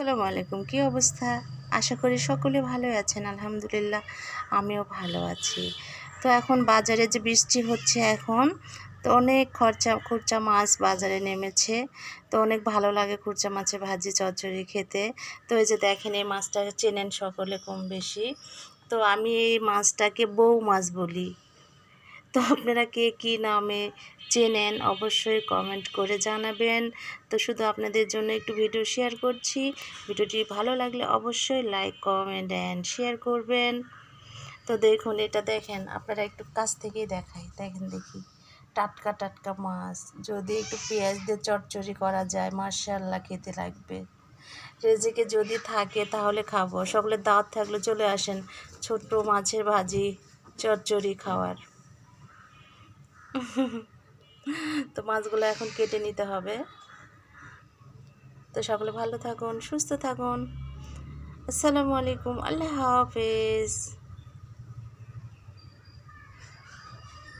আসসালামু আলাইকুম। কী অবস্থা? আশা করি সকলে ভালোই আছেন, আলহামদুলিল্লাহ। আমিও ভালো আছি। তো এখন বাজারে যে বৃষ্টি হচ্ছে এখন, তো অনেক খরচা, খুরচা মাছ বাজারে নেমেছে। তো অনেক ভালো লাগে খুরচা মাছের ভাজি, চচ্চড়ি খেতে। তো এই যে দেখেন, এই মাছটা চেনেন সকলে কম বেশি। তো আমি এই মাছটাকে বউ মাছ বলি। তো আপনারা কে কী নামে চেনেন অবশ্যই কমেন্ট করে জানাবেন। তো শুধু আপনাদের জন্য একটু ভিডিও শেয়ার করছি। ভিডিওটি ভালো লাগলে অবশ্যই লাইক কমেন্ট অ্যান্ড শেয়ার করবেন। তো দেখুন, এটা দেখেন, আপনারা একটু কাছ থেকেই দেখাই। দেখেন দেখি, টাটকা টাটকা মাছ। যদি একটু পেঁয়াজ দিয়ে চটচড়ি করা যায় মার্শাল্লাহ খেতে লাগবে। রেজেকে যদি থাকে তাহলে খাব। সকলের দাঁত থাকলে চলে আসেন ছোট্ট মাছের ভাজি, চটচড়ি খাওয়ার। তো মাছগুলো এখন কেটে নিতে হবে। তো সকলে ভালো থাকুন, সুস্থ থাকুন। আসসালামু আলাইকুম, আল্লাহ হাফেজ।